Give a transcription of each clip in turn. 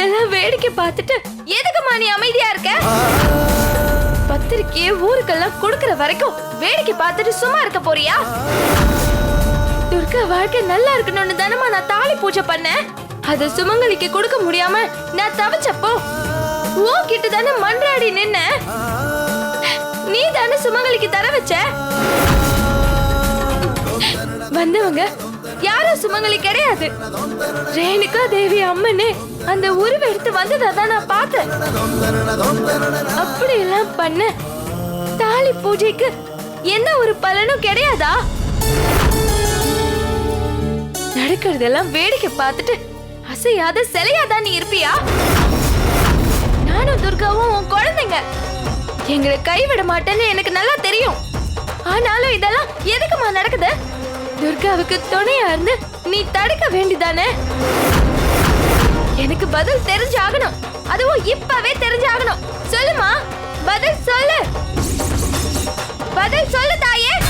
இதெல்லாம் வேடிக்கை பார்த்துட்டு எதுக்குமா நீ அமைதியா இருக்க? பத்திரிக்கையை ஊருக்கெல்லாம் கொடுக்கற வரைக்கும் வேடிக்கை பார்த்துட்டு சும்மா இருக்க போறியா? துர்கா வாழ்க்கை நல்லா இருக்கணும்னு தானமா நான் தாலி பூஜை பண்ணேன். அத சுமங்கலிக்கு கொடுக்க முடியாம நான் தவிச்சப்போ ஓ கிட்ட தானே மன்றாடி நின்ன நீ தானே சுமங்கலிக்கு தர வச்ச? வந்தவங்க சுமங்கலி கிடையாது. ரேணுகா தேவி அம்மனே அந்த உருவ எடுத்து வந்ததை தான் நான் பார்த்தேன். அப்படி எல்லாம் பண்ண தாலி பூஜைக்கு என்ன ஒரு பலனும் கிடையாதா? நடக்கிறதெல்லாம் வேடிக்கை பார்த்துட்டு அசையாத சிலையாதா நீ இருப்பியா? நானும் துர்காவும் உன் குழந்தைங்க. எங்களை கைவிட மாட்டேன்னு எனக்கு நல்லா தெரியும். ஆனாலும் இதெல்லாம் எதுக்குமா நடக்குது? துர்காவுக்கு துணையா இருந்து நீ தடுக்க வேண்டிதானே? எனக்கு பதில் தெரிஞ்சாகணும். அதுவும் இப்பவே தெரிஞ்சாகணும். சொல்லுமா? பதில் சொல்லு. பதில் சொல்லு தாயே.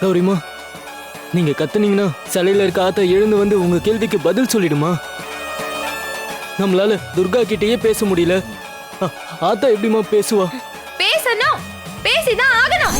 கௌரிமா நீங்க கத்துனீங்கன்னா சிலையில இருக்க ஆத்தா எழுந்து வந்து உங்க கேள்விக்கு பதில் சொல்லிடுமா? நம்மளால துர்கா கிட்டயே பேச முடியல. ஆத்தா எப்படிமா பேசுவா? பேசணும். பேசிதான் ஆகணும்.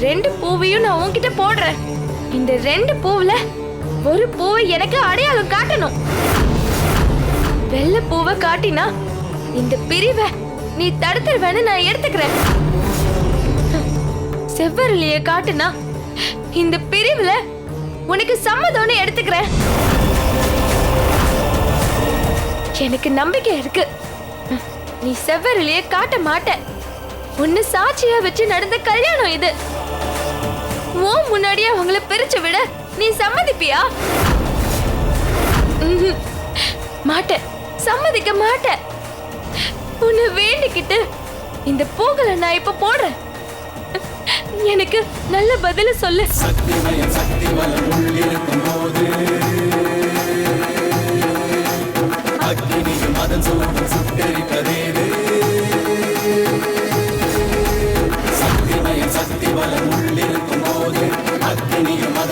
ரெண்டு பூவையும் நான் உன்கிட்ட போடுறேன். இந்த ரெண்டு பூவுல ஒரு பூவை எனக்கு அடையாளம் காட்டணும். வெள்ள பூவை காட்டினா இந்த பிரிவை நீ தடுத்துருவேன்னு நான் எடுத்துக்கிறேன். செவ்வரளிய காட்டுனா இந்த பிரிவுல உனக்கு சம்மதம்னு எடுத்துக்கிறேன். எனக்கு நம்பிக்கை இருக்கு. நீ செவ்வரளிய காட்ட மாட்ட. உன்னை சாட்சியா வச்சு நடந்த கல்யாணம் இது. ஓ முன்னாடியே அவங்கள பிரிச்சு விட நீ சம்மதிப்பியா? மாட்டேன். சம்மதிக்க மாட்டேன். உன்னை வேண்டிக்கிட்டு இந்த பூக்களை நான் இப்ப போடுறேன். எனக்கு நல்ல பதில சொல்லு.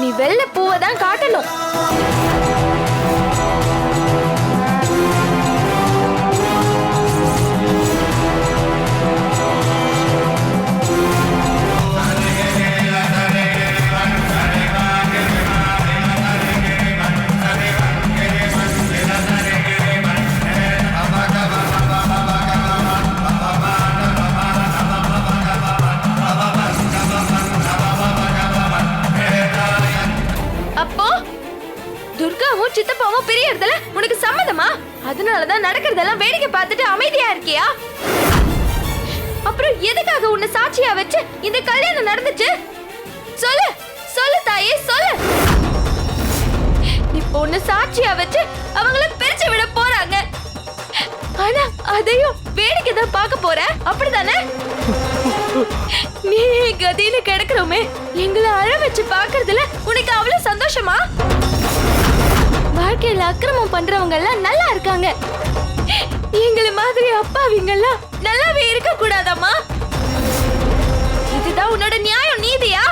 நீ வெள்ளை பூவை தான் காட்டணும். அப்பாவும் சித்தப்பாவும் பிரியறதுல உனக்கு சம்மதமா? அதனாலதான் நடக்கிறதெல்லாம் வேடிக்கை பார்த்துட்டு அமைதியா இருக்கியா? அப்புறம் எதுக்காக உன்னை சாட்சியா வச்சு இந்த கல்யாணம் நடந்துச்சு? சொல்லு சொல்லு தாயே சொல்லு. நீ பொண்ணு சாட்சியா வச்சு அவங்கள பிரிச்சு விட போறாங்க. ஆனா அதையும் வேடிக்கை தான் பார்க்க போற. அப்படிதானே நீ கதின்னு கிடக்குறோமே எங்களை அழ வச்சு பாக்குறதுல உனக்கு அவ்வளவு சந்தோஷமா? வாழ்க்கையில அக்கிரமம் பண்றவங்க எல்லாம் நல்லா இருக்காங்க. எங்களை மாதிரி அப்பாவிங்க எல்லாம் நல்லாவே இருக்க கூடாதாம்மா இதுதான் உன்னோட நியாயம் நீதியா?